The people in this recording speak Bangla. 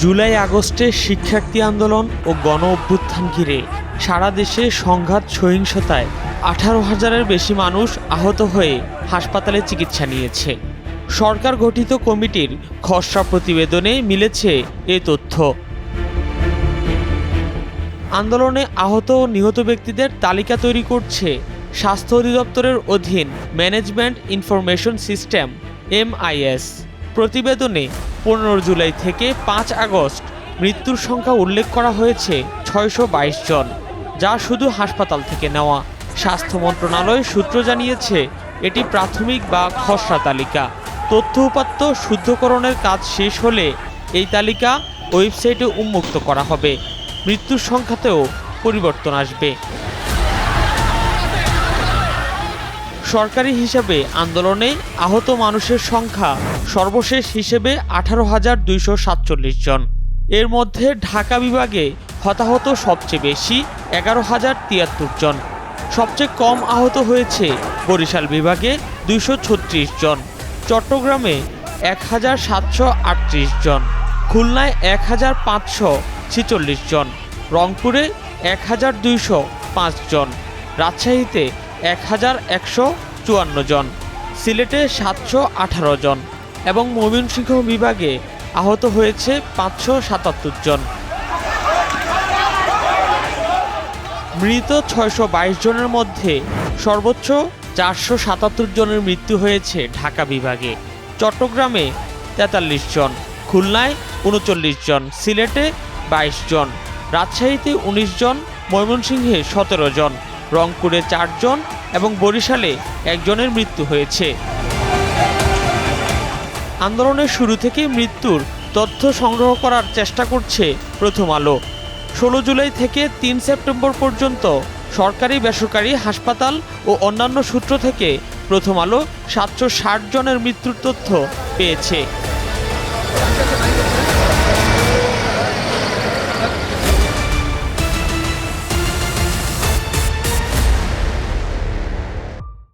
জুলাই আগস্টে শিক্ষার্থী আন্দোলন ও গণ অভ্যুত্থান ঘিরে সারা দেশে সংঘাত, সহিংসতায় আঠারো হাজারের বেশি মানুষ আহত হয়ে হাসপাতালে চিকিৎসা নিয়েছে। সরকার গঠিত কমিটির খসড়া প্রতিবেদনে মিলেছে এ তথ্য। আন্দোলনে আহত ও নিহত ব্যক্তিদের তালিকা তৈরি করছে স্বাস্থ্য অধিদপ্তরের অধীন ম্যানেজমেন্ট ইনফরমেশন সিস্টেম, এমআইএস। প্রতিবেদনে পনেরো জুলাই থেকে পাঁচ আগস্ট মৃত্যুর সংখ্যা উল্লেখ করা হয়েছে ছয়শো বাইশ জন, যা শুধু হাসপাতাল থেকে নেওয়া। স্বাস্থ্য মন্ত্রণালয় সূত্র জানিয়েছে, এটি প্রাথমিক বা খসড়া তালিকা। তথ্য উপাত্ত শুদ্ধকরণের কাজ শেষ হলে এই তালিকা ওয়েবসাইটে উন্মুক্ত করা হবে। মৃত্যুর সংখ্যাতেও পরিবর্তন আসবে। সরকারি হিসাবে আন্দোলনে আহত মানুষের সংখ্যা সর্বশেষ হিসেবে আঠারো হাজার দুইশো সাতচল্লিশ জন। এর মধ্যে ঢাকা বিভাগে হতাহত সবচেয়ে বেশি এগারো হাজার তিয়াত্তর জন। সবচেয়ে কম আহত হয়েছে বরিশাল বিভাগে দুইশো ছত্রিশ জন। চট্টগ্রামে এক হাজার সাতশো আটত্রিশ জন। খুলনায় এক হাজার পাঁচশো ছেচল্লিশ জন। রংপুরে এক হাজার দুইশো পাঁচ জন। রাজশাহীতে এক হাজার একশো চুয়ান্ন জন, সিলেটে সাতশো আঠারো জন এবং ময়মনসিংহ বিভাগে আহত হয়েছে পাঁচশো সাতাত্তর জন। মৃত ছয়শো বাইশ জনের মধ্যে সর্বোচ্চ চারশো সাতাত্তর জনের মৃত্যু হয়েছে ঢাকা বিভাগে। চট্টগ্রামে তেতাল্লিশ জন, খুলনায় উনচল্লিশ জন, সিলেটে বাইশ জন, রাজশাহীতে উনিশ জন, ময়মনসিংহে সতেরো জন। রংপুরে চারজন এবং বরিশালে একজনের মৃত্যু হয়েছে। আন্দোলনের শুরু থেকেই মৃত্যুর তথ্য সংগ্রহ করার চেষ্টা করছে প্রথম আলো। ষোলো জুলাই থেকে তিন সেপ্টেম্বর পর্যন্ত সরকারি বেসরকারি হাসপাতাল ও অন্যান্য সূত্র থেকে প্রথম আলো সাতশো ষাট জনের মৃত্যুর তথ্য পেয়েছে।